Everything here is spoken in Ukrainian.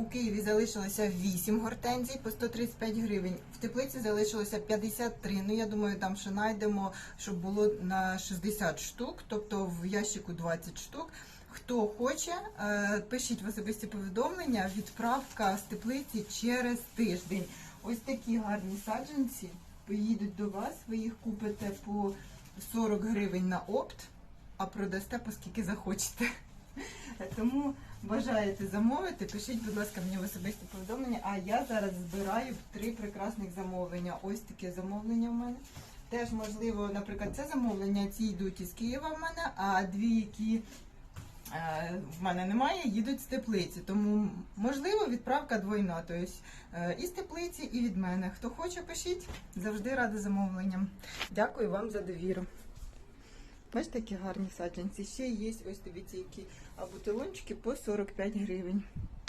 У Києві залишилося 8 гортензій по 135 гривень. В теплиці залишилося 53. Ну я думаю, там ще знайдемо, щоб було на 60 штук, тобто в ящику 20 штук. Хто хоче, е, пишіть в особисті повідомлення. Відправка з теплиці через тиждень. Ось такі гарні саджанці поїдуть до вас. Ви їх купите по 40 гривень на опт, а продасте по скільки захочете. Тому бажаєте замовити, пишіть, будь ласка, мені в особисті повідомлення. А я зараз збираю три прекрасних замовлення. Ось таке замовлення в мене. Теж можливо, наприклад, це замовлення, ці йдуть із Києва в мене, а дві, які е, в мене немає, їдуть з теплиці. Тому можливо відправка двойна. Тобто і з теплиці, і від мене. Хто хоче, пишіть. Завжди рада замовленням. Дякую вам за довіру. Бачите, які гарні саджанці. Ще є ось тобі а бутилончики по 45 гривень.